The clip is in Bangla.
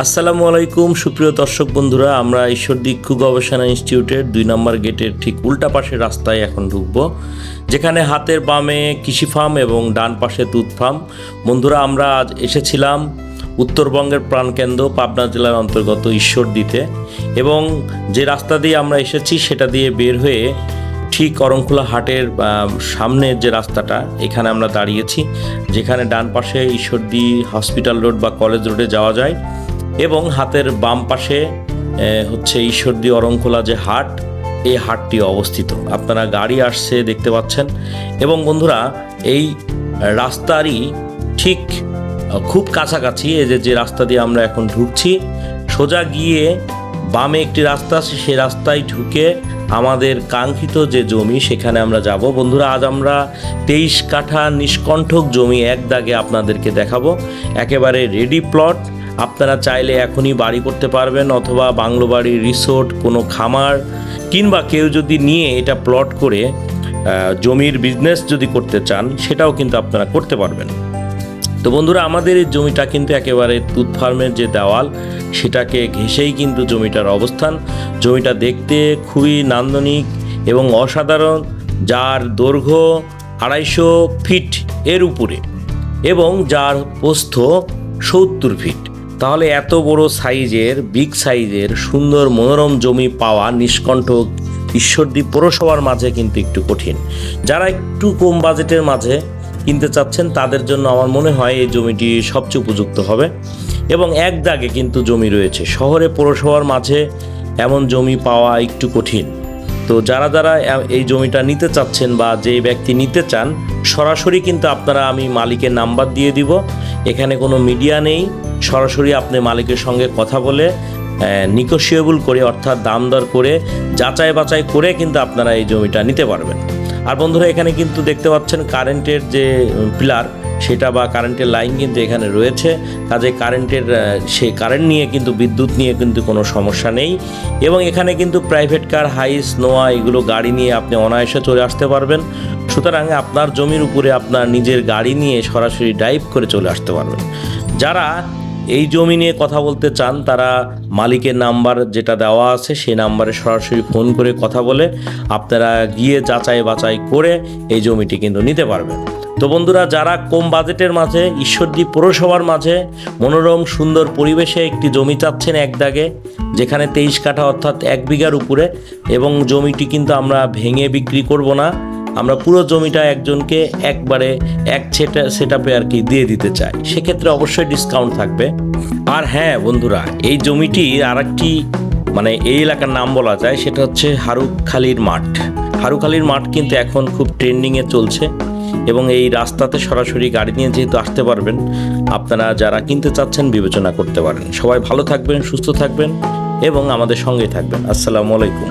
আসসালামু আলাইকুম, সুপ্রিয় দর্শক বন্ধুরা, আমরা ঈশ্বর দীক্ষু গবেষণা ইনস্টিটিউটের দুই নম্বর গেটের ঠিক উল্টা পাশের রাস্তায় এখন ঢুকব, যেখানে হাতের বামে কৃষি ফার্ম এবং ডান পাশে দুধ ফার্ম। বন্ধুরা, আমরা আজ এসেছিলাম উত্তরবঙ্গের প্রাণকেন্দ্র পাবনা জেলার অন্তর্গত ঈশ্বরদীতে এবং যে রাস্তা দিয়ে আমরা এসেছি সেটা দিয়ে বের হয়ে ঠিক অরংখোলা হাটের সামনের যে রাস্তাটা, এখানে আমরা দাঁড়িয়েছি, যেখানে ডান পাশে ঈশ্বরদী হসপিটাল রোড বা কলেজ রোডে যাওয়া যায়। এবং হাতের বাম পাশে হচ্ছে ঈশ্বরদী অরংখোলা যে হাট, এই হাটটি অবস্থিত। আপনারা গাড়ি আসছে, দেখতে পাচ্ছেন। এবং বন্ধুরা, এই রাস্তারই ঠিক খুব কাছাকাছি, এই যে যে রাস্তা দিয়ে আমরা এখন ঢুকছি, সোজা গিয়ে বামে একটি রাস্তা আছে, সেই রাস্তায় ঢুকে আমাদের কাঙ্ক্ষিত যে জমি, সেখানে আমরা যাব। বন্ধুরা, আজ আমরা তেইশ কাঠা নিষ্কণ্ঠক জমি এক দাগে আপনাদেরকে দেখাবো। একেবারে রেডি প্লট আপনারা চাইলে এখনই বাড়ি করতে পারবেন অথবা বাংলো বাড়ি রিসোর্ট, কোনো খামার, কিংবা কেউ যদি নিয়ে এটা প্লট করে জমির বিজনেস যদি করতে চান, সেটাও কিন্তু আপনারা করতে পারবেন। তো বন্ধুরা, আমাদের এই জমিটা কিন্তু একেবারে দুধ ফার্মের যে দেওয়াল, সেটাকে ঘেঁষেই কিন্তু জমিটার অবস্থান। জমিটা দেখতে খুবই নান্দনিক এবং অসাধারণ, যার দৈর্ঘ্য আড়াইশো ফিট এর উপরে এবং যার প্রস্থ সত্তর ফিট। তাহলে এত বড় সাইজের বিগ সাইজের, সুন্দর মনোরম জমি পাওয়া নিষ্কণ্ঠক ঈশ্বরদী পৌরসভার মাঝে কিন্তু একটু কঠিন। যারা একটু কম বাজেটের মাঝে কিনতে চাচ্ছেন, তাদের জন্য আমার মনে হয় এই জমিটি সবচেয়ে উপযুক্ত হবে। এবং এক দাগে কিন্তু জমি রয়েছে। শহরে পৌরসভার মাঝে এমন জমি পাওয়া একটু কঠিন। তো যারা যারা এই জমিটা নিতে চাচ্ছেন বা যে ব্যক্তি নিতে চান সরাসরি কিন্তু আপনারা আমি মালিকের নাম্বার দিয়ে দিব। এখানে কোনো মিডিয়া নেই। সরাসরি আপনি মালিকের সঙ্গে কথা বলে নিকোসিয়েবল করে অর্থাৎ দাম দর করে, যাচাই বাছাই করে কিন্তু আপনারা এই জমিটা নিতে পারবেন। আর বন্ধুরা, এখানে কিন্তু দেখতে পাচ্ছেন কারেন্টের যে পিলার সেটা বা কারেন্টের লাইন কিন্তু এখানে রয়েছে। কাজে কারেন্টের সেই কারেন্ট নিয়ে কিন্তু, বিদ্যুৎ নিয়ে কিন্তু কোনো সমস্যা নেই। এবং এখানে কিন্তু প্রাইভেট কার হাইস নোয়া এগুলো গাড়ি নিয়ে আপনি অনায়াসে চলে আসতে পারবেন। সুতরাং আপনার জমির উপরে আপনার নিজের গাড়ি নিয়ে সরাসরি ড্রাইভ করে চলে আসতে পারবেন। যারা এই জমি নিয়ে কথা বলতে চান, তারা মালিকের নাম্বার যেটা দেওয়া আছে, সেই নাম্বারে সরাসরি ফোন করে কথা বলে আপনারা গিয়ে যাচাই বাছাই করে এই জমিটি কিন্তু নিতে পারবেন। তো বন্ধুরা, যারা কম বাজেটের মাঝে, ঈশ্বরদী পৌরসভার মাঝে মনোরম, সুন্দর পরিবেশে একটি জমি চাচ্ছেন এক দাগে, যেখানে তেইশ কাঠা অর্থাৎ এক বিঘার উপরে, এবং জমিটি কিন্তু আমরা ভেঙে বিক্রি করব না। আমরা পুরো জমিটা একজনকে একবারে এক সেটা সেট আর কি দিয়ে দিতে চাই। সেক্ষেত্রে অবশ্যই ডিসকাউন্ট থাকবে। আর হ্যাঁ বন্ধুরা, এই জমিটির আর একটি মানে এই এলাকার নাম বলা যায়, সেটা হচ্ছে হারুখালির মাঠ। হারুখালির মাঠ কিন্তু এখন খুব ট্রেন্ডিংয়ে চলছে এবং এই রাস্তাতে সরাসরি গাড়ি নিয়ে যেহেতু আসতে পারবেন, আপনারা যারা কিনতে চাচ্ছেন বিবেচনা করতে পারেন। সবাই ভালো থাকবেন, সুস্থ থাকবেন এবং আমাদের সঙ্গেই থাকবেন। আসসালামু আলাইকুম।